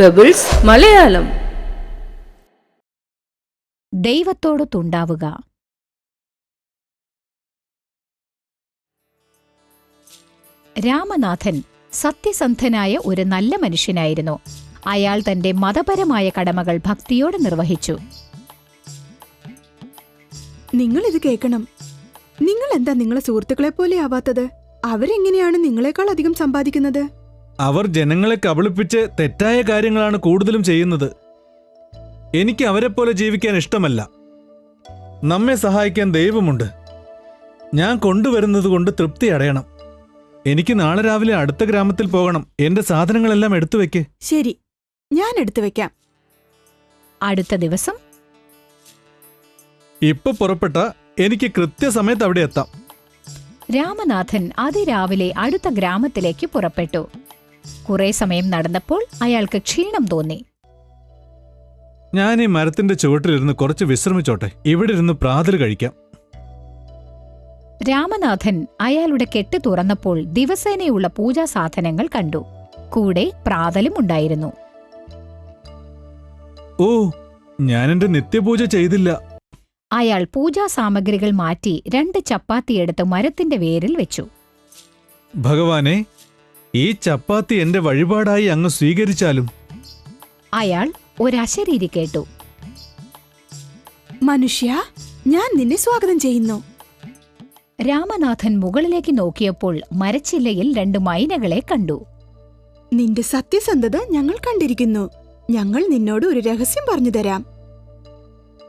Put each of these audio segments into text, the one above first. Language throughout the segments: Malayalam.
പെബിൾസ് മലയാളം ദൈവത്തോട് തുണ്ടാവുക. രാമനാഥൻ സത്യസന്ധനായ ഒരു നല്ല മനുഷ്യനായിരുന്നു. അയാൾ തന്റെ മതപരമായ കടമകൾ ഭക്തിയോടെ നിർവഹിച്ചു. നിങ്ങൾ ഇത് കേൾക്കണം. നിങ്ങൾ എന്താ നിങ്ങളെ സുഹൃത്തുക്കളെ പോലെ ആവാത്തത്? അവരെങ്ങനെയാണ് നിങ്ങളെക്കാൾ അധികം സമ്പാദിക്കുന്നത്? അവർ ജനങ്ങളെ കബളിപ്പിച്ച് തെറ്റായ കാര്യങ്ങളാണ് കൂടുതലും ചെയ്യുന്നത്. എനിക്ക് അവരെപ്പോലെ ജീവിക്കാൻ ഇഷ്ടമല്ല. നമ്മെ സഹായിക്കാൻ ദൈവമുണ്ട്. ഞാൻ കൊണ്ടുവരുന്നത് കൊണ്ട് തൃപ്തി അടയണം. എനിക്ക് നാളെ രാവിലെ അടുത്ത ഗ്രാമത്തിൽ പോകണം. എന്റെ സാധനങ്ങളെല്ലാം എടുത്തു വെക്ക്. ശരി. ഞാൻ എടുത്തു വെക്കാം. അടുത്ത ദിവസം? ഇപ്പൊ പുറപ്പെട്ട എനിക്ക് കൃത്യസമയത്ത് അവിടെ എത്താം. രാമനാഥൻ അതിരാവിലെ അടുത്ത ഗ്രാമത്തിലേക്ക് പുറപ്പെട്ടു. കുറെ സമയം നടന്നപ്പോൾ അയാൾക്ക് ക്ഷീണം തോന്നി. ഞാൻ ഈ മരത്തിന്റെ ചുവട്ടിലിരുന്ന് കുറച്ച് വിശ്രമിച്ചോട്ടെ. ഇവിടെ ഇരുന്ന് പ്രാതൽ കഴിക്കാം. രാമനാഥൻ അയാളുടെ കെട്ട് തുറന്നപ്പോൾ ദിവസേനയുള്ള പൂജാ സാധനങ്ങൾ കണ്ടു. കൂടെ പ്രാതലും ഉണ്ടായിരുന്നു. ഓ ഞാൻ എന്റെ നിത്യപൂജ ചെയ്തില്ല. അയാൾ പൂജാ സാമഗ്രികൾ മാറ്റി രണ്ട് ചപ്പാത്തി എടുത്ത് മരത്തിന്റെ വേരിൽ വെച്ചു. ഭഗവാനെ ഈ ചപ്പാത്തി എന്റെ വഴിപാടായി അങ്ങ് സ്വീകരിച്ചാലും? അയാൾ ഒരശരീരി കേട്ടു. മനുഷ്യ ഞാൻ നിന്നെ സ്വാഗതം ചെയ്യുന്നു. രാമനാഥൻ മുകളിലേക്ക് നോക്കിയപ്പോൾ മരച്ചില്ലയിൽ രണ്ട് മൈനകളെ കണ്ടു. നിന്റെ സത്യസന്ധത ഞങ്ങൾ കണ്ടിരിക്കുന്നു. ഞങ്ങൾ നിന്നോട് ഒരു രഹസ്യം പറഞ്ഞു തരാം.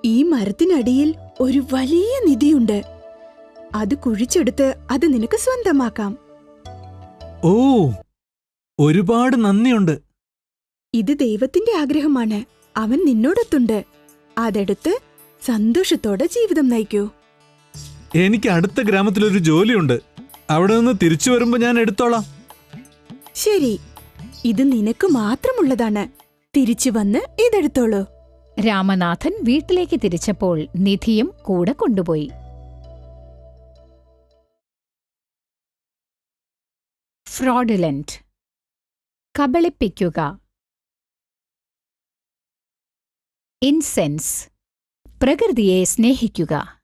ഈ മരത്തിനടിയിൽ ഒരു വലിയ നിധിയുണ്ട്. അത് കുഴിച്ചെടുത്ത് അത് നിനക്ക് സ്വന്തമാക്കാം. ഓ ഒരുപാട് നന്ദിയുണ്ട്. ഇത് ദൈവത്തിന്റെ ആഗ്രഹമാണ്. അവൻ നിന്നോടൊത്തുണ്ട്. അതെടുത്ത് സന്തോഷത്തോടെ ജീവിതം നയിക്കൂ. എനിക്ക് അടുത്ത ഗ്രാമത്തിലൊരു ജോലിയുണ്ട്. അവിടെ നിന്ന് തിരിച്ചു വരുമ്പോ ഞാൻ എടുത്തോളാം. ശരി. ഇത് നിനക്ക് മാത്രമുള്ളതാണ്. തിരിച്ചു വന്ന് ഇതെടുത്തോളൂ. രാമനാഥൻ വീട്ടിലേക്ക് തിരിച്ചപ്പോൾ നിധിയും കൂടെ കൊണ്ടുപോയി. ഫ്രോഡുലന്റ് കബളിപ്പിക്കുക. ഇൻസെൻസ് പ്രകൃതിയെ സ്നേഹിക്കുക.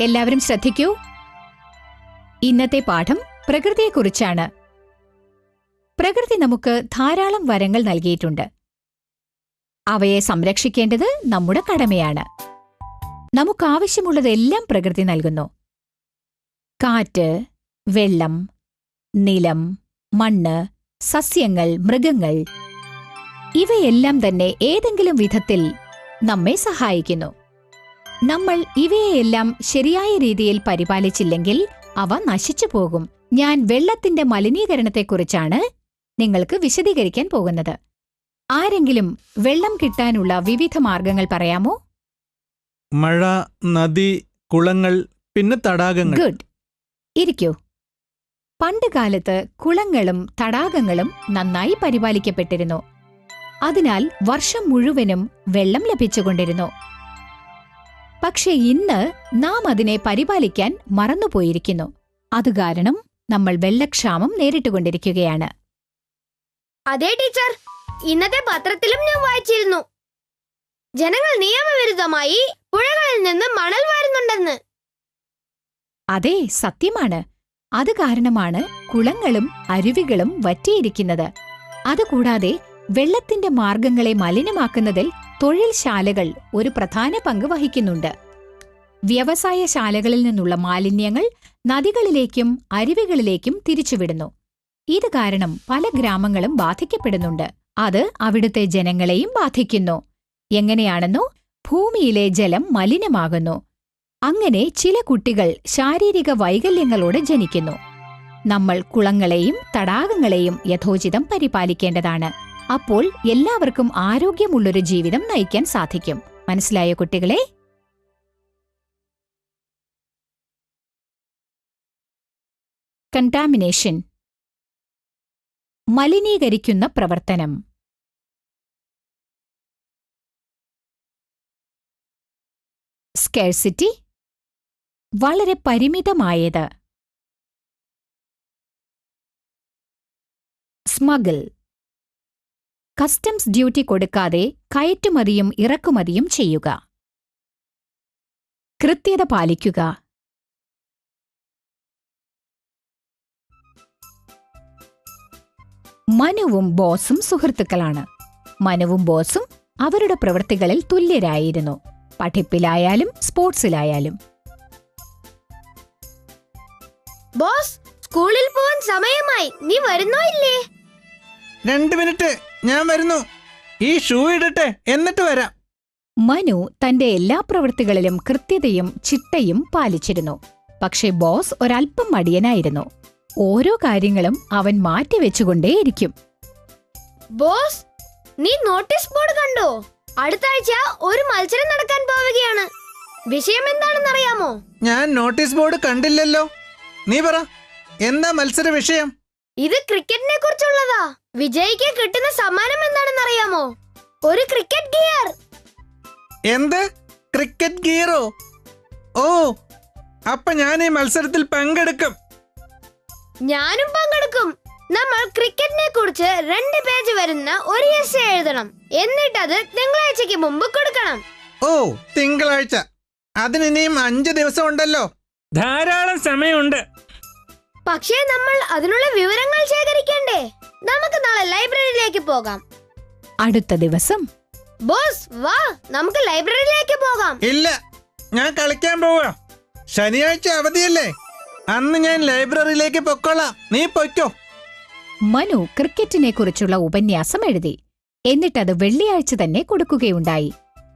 എല്ലാവരും ശ്രദ്ധിക്കൂ. ഇന്നത്തെ പാഠം പ്രകൃതിയെക്കുറിച്ചാണ്. പ്രകൃതി നമുക്ക് ധാരാളം വരങ്ങൾ നൽകിയിട്ടുണ്ട്. അവയെ സംരക്ഷിക്കേണ്ടത് നമ്മുടെ കടമയാണ്. നമുക്കാവശ്യമുള്ളതെല്ലാം പ്രകൃതി നൽകുന്നു. കാറ്റ് വെള്ളം നിലം മണ്ണ് സസ്യങ്ങൾ മൃഗങ്ങൾ ഇവയെല്ലാം തന്നെ ഏതെങ്കിലും വിധത്തിൽ നമ്മെ സഹായിക്കുന്നു. നമ്മൾ ഇവയെല്ലാം ശരിയായ രീതിയിൽ പരിപാലിച്ചില്ലെങ്കിൽ അവ നശിച്ചു പോകും. ഞാൻ വെള്ളത്തിന്റെ മലിനീകരണത്തെക്കുറിച്ചാണ് നിങ്ങൾക്ക് വിശദീകരിക്കാൻ പോകുന്നത്. ആരെങ്കിലും വെള്ളം കിട്ടാനുള്ള വിവിധ മാർഗങ്ങൾ പറയാമോ? മഴ നദി കുളങ്ങൾ പിന്നെ തടാകങ്ങൾ. ഗുഡ്. ഇരിക്കൂ. പണ്ടുകാലത്ത് കുളങ്ങളും തടാകങ്ങളും നന്നായി പരിപാലിക്കപ്പെട്ടിരുന്നു. അതിനാൽ വർഷം മുഴുവനും വെള്ളം ലഭിച്ചുകൊണ്ടിരുന്നു. പക്ഷെ ഇന്ന് നാം അതിനെ പരിപാലിക്കാൻ മറന്നുപോയിരിക്കുന്നു. അതുകാരണം നമ്മൾ വെള്ളക്ഷാമം നേരിട്ടുകൊണ്ടിരിക്കുകയാണ്. അതെ ടീച്ചർ. ഇന്നത്തെ പത്രത്തിലും ഞാൻ വായിച്ചിരുന്നു. ജനങ്ങൾ നിയമവിരുദ്ധമായി പുഴകളിൽ നിന്ന് മണൽ വാരുന്നുണ്ടെന്ന്. അതെ സത്യമാണ്. അത് കാരണമാണ് കുളങ്ങളും അരുവികളും വറ്റിയിരിക്കുന്നത്. അതുകൂടാതെ വെള്ളത്തിന്റെ മാർഗങ്ങളെ മലിനമാക്കുന്നതിൽ തൊഴിൽശാലകൾ ഒരു പ്രധാന പങ്ക് വഹിക്കുന്നുണ്ട്. വ്യവസായശാലകളിൽ നിന്നുള്ള മാലിന്യങ്ങൾ നദികളിലേക്കും അരുവികളിലേക്കും തിരിച്ചുവിടുന്നു. ഇത് കാരണം പല ഗ്രാമങ്ങളും ബാധിക്കപ്പെടുന്നുണ്ട്. അത് അവിടുത്തെ ജനങ്ങളെയും ബാധിക്കുന്നു. എങ്ങനെയാണെന്നോ ഭൂമിയിലെ ജലം മലിനമാകുന്നു. അങ്ങനെ ചില കുട്ടികൾ ശാരീരിക വൈകല്യങ്ങളോടെ ജനിക്കുന്നു. നമ്മൾ കുളങ്ങളെയും തടാകങ്ങളെയും യഥോചിതം പരിപാലിക്കേണ്ടതാണ്. അപ്പോൾ എല്ലാവർക്കും ആരോഗ്യമുള്ളൊരു ജീവിതം നയിക്കാൻ സാധിക്കും. മനസ്സിലായ കുട്ടികളെ? കണ്ടാമിനേഷൻ മലിനീകരിക്കുന്ന പ്രവർത്തനം. സ്കേഴ്സിറ്റി വളരെ പരിമിതമായത്. സ്മഗിൾ കസ്റ്റംസ് ഡ്യൂട്ടി കൊടുക്കാതെ കയറ്റുമതിയും ഇറക്കുമതിയും ചെയ്യുക. കൃത്യത പാലിക്കുക. മനുവും ബോസും സുഹൃത്തുക്കളാണ്. മനുവും ബോസും അവരുടെ പ്രവൃത്തികളിൽ തുല്യരായിരുന്നു. പഠിപ്പിലായാലും സ്പോർട്സിലായാലും. ബോസ് സ്കൂളിൽ പോവാൻ സമയമായി. നീ വരുന്നോ ഇല്ലേ? രണ്ട് മിനിറ്റ് ഞാൻ വരുന്നു. ഈ ഷൂ ഇടട്ടെ എന്നിട്ട് വരാം. മനു തന്റെ എല്ലാ പ്രവൃത്തികളിലും കൃത്യതയും ചിട്ടയും പാലിച്ചിരുന്നു. പക്ഷേ ബോസ് ഒരൽപ്പം മടിയനായിരുന്നു. ഓരോ കാര്യങ്ങളും അവൻ മാറ്റിവെച്ചുകൊണ്ടേയിരിക്കും ബോസ് നീ നോട്ടീസ് ബോർഡ് കണ്ടോ? അടുത്ത ആഴ്ച ഒരു മത്സരം നടക്കാൻ പോവുകയാണ്. വിഷയം എന്താണെന്ന് അറിയാമോ ഞാൻ നോട്ടീസ് ബോർഡ് കണ്ടില്ലല്ലോ. നീ പറ എന്താ മത്സര വിഷയം? ഇത് ക്രിക്കറ്റിനെ കുറിച്ചുള്ളതാ. വിജയിക്ക് കിട്ടുന്ന സമ്മാനം എന്താണെന്ന് അറിയാമോ ഒരു ക്രിക്കറ്റ് ഗിയർ. എന്ത്? ക്രിക്കറ്റ് ഗിയറോ? ഓ അപ്പൊ ഞാൻ ഈ മത്സരത്തിൽ പങ്കെടുക്കും. ഞാനും പങ്കെടുക്കും. നമ്മൾ ക്രിക്കറ്റിനെ കുറിച്ച് രണ്ട് പേജ് വരുന്ന ഒരു എസ് എഴുതണം. എന്നിട്ട് അത് തിങ്കളാഴ്ചക്ക് മുമ്പ് കൊടുക്കണം. ഓ തിങ്കളാഴ്ച. അതിനിനിയും അഞ്ച് ദിവസം ഉണ്ടല്ലോ. ധാരാളം സമയമുണ്ട്. പക്ഷേ നമ്മൾ അതിനുള്ള വിവരങ്ങൾ ശേഖരിക്കണ്ടേ? നമുക്ക് നാളെ ലൈബ്രറിയിലേക്ക് പോകാം. അടുത്ത ദിവസം? ബോസ് വാ. നമുക്ക് ലൈബ്രറിയിലേക്ക് പോകാം. ഇല്ല ഞാൻ കളിക്കാൻ പോവാ. ശനിയാഴ്ച അവധിയല്ലേ? അന്ന് ഞാൻ ലൈബ്രറിയിലേക്ക് പൊക്കോളാം. നീ പൊയ്ക്കോ. മനു ക്രിക്കറ്റിനെ കുറിച്ചുള്ള ഉപന്യാസം എഴുതി. എന്നിട്ടത് വെള്ളിയാഴ്ച തന്നെ കൊടുക്കുകയുണ്ടായി.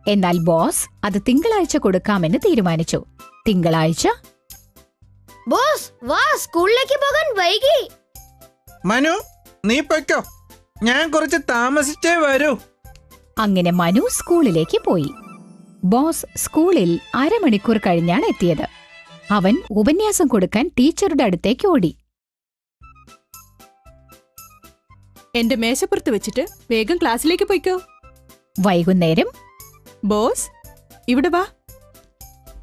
എന്നാൽ ബോസ് അത് തിങ്കളാഴ്ച കൊടുക്കാമെന്ന് തീരുമാനിച്ചു. തിങ്കളാഴ്ച? ബോസ് വാ സ്കൂളിലേക്ക് പോകാൻ വൈകി. മനു നീ പൊയ്ക്കോ. ഞാൻ കുറച്ച് താമസിച്ചേ വരൂ. അങ്ങനെ മനു സ്കൂളിലേക്ക് പോയി. ബോസ് സ്കൂളിൽ അരമണിക്കൂർ കഴിഞ്ഞാണ് എത്തിയത്. അവൻ ഉപന്യാസം കൊടുക്കാൻ ടീച്ചറുടെ അടുത്തേക്ക് ഓടി. എന്റെ മേശപ്പുറത്ത് വെച്ചിട്ട് വേഗം ക്ലാസ്സിലേക്ക് പോയിക്കോ. വൈകുന്നേരം. ബോസ് ഇവിടെ വാ.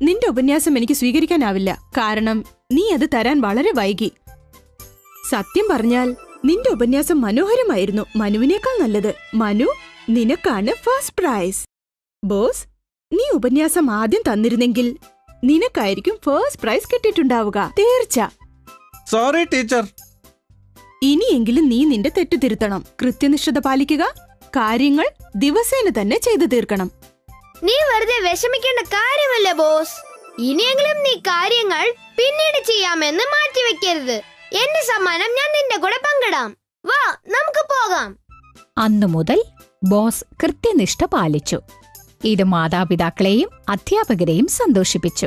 നിന്റെ ഉപന്യാസം എനിക്ക് സ്വീകരിക്കാനാവില്ല കാരണം നീ അത് തരാൻ വളരെ വൈകി. സത്യം പറഞ്ഞാൽ നിന്റെ ഉപന്യാസം മനോഹരമായിരുന്നു മനുവിനേക്കാൾ നല്ലത്. മനു നിനക്കാണ് ഫസ്റ്റ് പ്രൈസ്. ബോസ് നീ ഉപന്യാസം ആദ്യം തന്നിരുന്നെങ്കിൽ നിനക്കായിരിക്കും ഫസ്റ്റ് പ്രൈസ് കിട്ടിയിട്ടുണ്ടാവുക. തീർച്ച. സോറി ടീച്ചർ ഇനിയെങ്കിലും നീ നിന്റെ തെറ്റ് തിരുത്തണം. കൃത്യനിഷ്ഠത പാലിക്കുക. കാര്യങ്ങൾ ദിവസേന തന്നെ ചെയ്തു തീർക്കണം. നീ വെറുതെ വിഷമിക്കേണ്ട കാര്യമല്ല ബോസ് ഇനിയെങ്കിലും നീ കാര്യങ്ങൾ പിന്നീട് ചെയ്യാമെന്ന് മാറ്റിവെക്കരുത്. എന്റെ സമ്മാനം ഞാൻ നിന്റെ കൂടെ പങ്കിടാം. വാ നമുക്ക് പോകാം. അന്നു മുതൽ ബോസ് കൃത്യനിഷ്ഠ പാലിച്ചു. ഇത് മാതാപിതാക്കളെയും അധ്യാപകരെയും സന്തോഷിപ്പിച്ചു.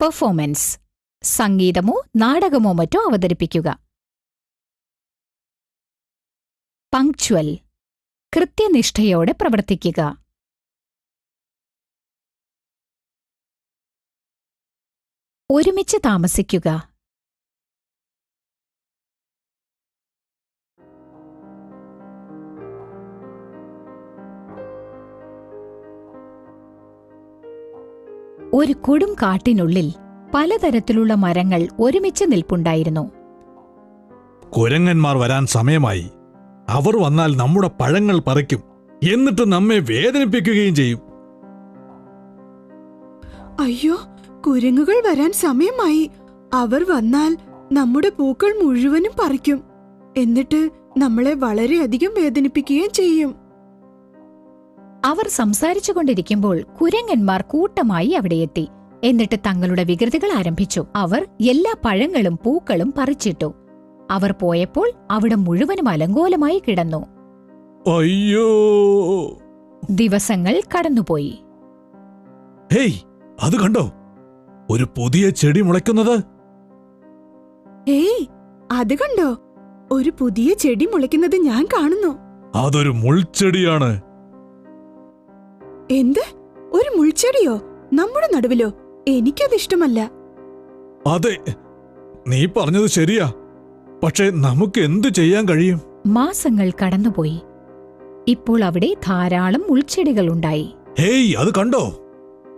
പെർഫോമൻസ് സംഗീതമോ നാടകമോ മറ്റോ അവതരിപ്പിക്കുക. പങ്ക്ച്വൽ കൃത്യനിഷ്ഠയോടെ പ്രവർത്തിക്കുക. ഒരുമിച്ച് താമസിക്കുക. ഒരു കൊടും കാട്ടിനുള്ളിൽ പലതരത്തിലുള്ള മരങ്ങൾ ഒരുമിച്ച് നിൽപ്പുണ്ടായിരുന്നു. കുരങ്ങന്മാർ വരാൻ സമയമായി. അവർ വന്നാൽ നമ്മുടെ പഴങ്ങൾ പറിക്കും. എന്നിട്ട് നമ്മെ വേദനിപ്പിക്കുകയും ചെയ്യും. അയ്യോ കുരങ്ങുകൾ വരാൻ സമയമായി. അവർ വന്നാൽ നമ്മുടെ പൂക്കൾ മുഴുവനും പറിക്കും. എന്നിട്ട് നമ്മളെ വളരെയധികം വേദനിപ്പിക്കുകയും ചെയ്യും. അവർ സംസാരിച്ചു കൊണ്ടിരിക്കുമ്പോൾ കുരങ്ങന്മാർ കൂട്ടമായി അവിടെയെത്തി എന്നിട്ട് തങ്ങളുടെ വികൃതികൾ ആരംഭിച്ചു. അവർ എല്ലാ പഴങ്ങളും പൂക്കളും പറിച്ചിട്ടു. അവർ പോയപ്പോൾ അവിടെ മുഴുവനും അലങ്കോലമായി കിടന്നു. അയ്യോ! ദിവസങ്ങൾ കടന്നുപോയി. ഹേയ് അത് കണ്ടോ? ഒരു പുതിയ ചെടി മുളയ്ക്കുന്നത്. ഏയ് അത് കണ്ടോ? ഒരു പുതിയ ചെടി മുളയ്ക്കുന്നത് ഞാൻ കാണുന്നു. അതൊരു മുൾച്ചെടിയാണ്. എന്ത്? ഒരു മുൾച്ചെടിയോ? നമ്മുടെ നടുവിലോ? എനിക്കത് ഇഷ്ടമല്ല. അതെ നീ പറഞ്ഞത് ശരിയാ. പക്ഷേ നമുക്ക് എന്തു ചെയ്യാൻ കഴിയും? മാസങ്ങൾ കടന്നുപോയി. ഇപ്പോൾ അവിടെ ധാരാളം മുൾച്ചെടികൾ ഉണ്ടായി ഹേയ് അത് കണ്ടോ?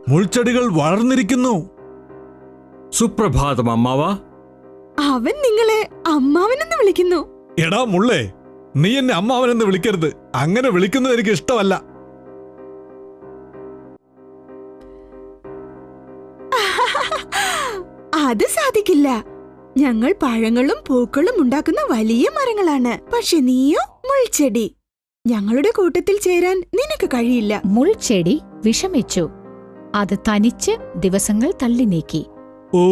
മുൾച്ചെടികൾ വളർന്നിരിക്കുന്നു. സുപ്രഭാതം അമ്മാവ. അവൻ നിങ്ങളെ അമ്മാവനെന്ന് വിളിക്കുന്നു. എടാ മുള്ളേ നീ എന്നെ അമ്മാവനെന്ന് വിളിക്കരുത്. അങ്ങനെ വിളിക്കുന്നത് എനിക്ക് ഇഷ്ടമല്ല. അത് സാധിക്കില്ല. ഞങ്ങൾ പഴങ്ങളും പൂക്കളും ഉണ്ടാക്കുന്ന വലിയ മരങ്ങളാണ്. പക്ഷെ നീയോ മുൾച്ചെടി. ഞങ്ങളുടെ കൂട്ടത്തിൽ ചേരാൻ നിനക്ക് കഴിയില്ല. മുൾച്ചെടി വിഷമിച്ചു. അത് തനിച്ച് ദിവസങ്ങൾ തള്ളി നീക്കി. ഓ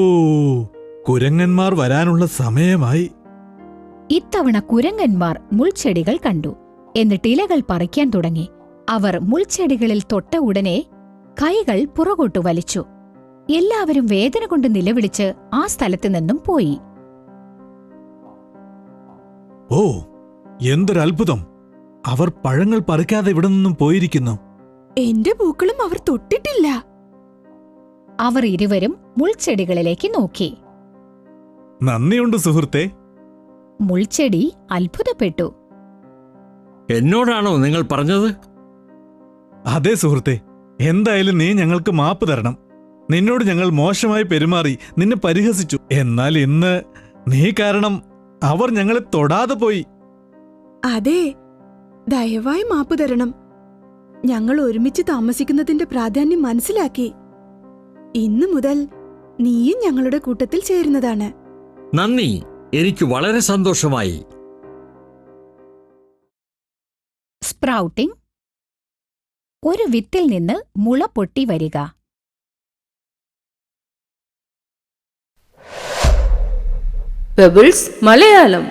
കുരങ്ങന്മാർ വരാനുള്ള സമയമായി. ഇത്തവണ കുരങ്ങന്മാർ മുൾച്ചെടികൾ കണ്ടു. എന്നിട്ട് ഇലകൾ പറിക്കാൻ തുടങ്ങി. അവർ മുൾച്ചെടികളിൽ തൊട്ട ഉടനെ കൈകൾ പുറകോട്ടു വലിച്ചു. എല്ലാവരും വേദന കൊണ്ട് നിലവിളിച്ച് ആ സ്ഥലത്തു നിന്നും പോയി. ഓ എന്തൊരത്ഭുതം. അവർ പഴങ്ങൾ പറിക്കാതെ ഇവിടെ നിന്നും പോയിരിക്കുന്നു. എന്റെ പൂക്കളും അവർ തൊട്ടിട്ടില്ല. അവർ ഇരുവരും മുൾച്ചെടികളിലേക്ക് നോക്കി. നന്ദിയുണ്ട് സുഹൃത്തെ. മുൾച്ചെടി അത്ഭുതപ്പെട്ടു. എന്നോടാണോ നിങ്ങൾ പറഞ്ഞത്? അതെ സുഹൃത്തെ എന്തായാലും നീ ഞങ്ങൾക്ക് മാപ്പ് തരണം. നിന്നോട് ഞങ്ങൾ മോശമായി പെരുമാറി നിന്നെ പരിഹസിച്ചു. എന്നാൽ ഇന്ന് നീ കാരണം അവർ ഞങ്ങളെ തൊടാതെ പോയി. അതെ ദയവായി മാപ്പ് തരണം. ഞങ്ങൾ ഒരുമിച്ച് താമസിക്കുന്നതിന്റെ പ്രാധാന്യം മനസ്സിലാക്കി. ഇന്നു മുതൽ നീയും ഞങ്ങളുടെ കൂട്ടത്തിൽ ചേരുന്നതാണ്. നന്ദി എനിക്ക് വളരെ സന്തോഷമായി. സ്പ്രൗട്ടിംഗ്. ഒരു വിത്തിൽ നിന്ന് മുള പൊട്ടി വരിക. പെബിൾസ് മലയാളം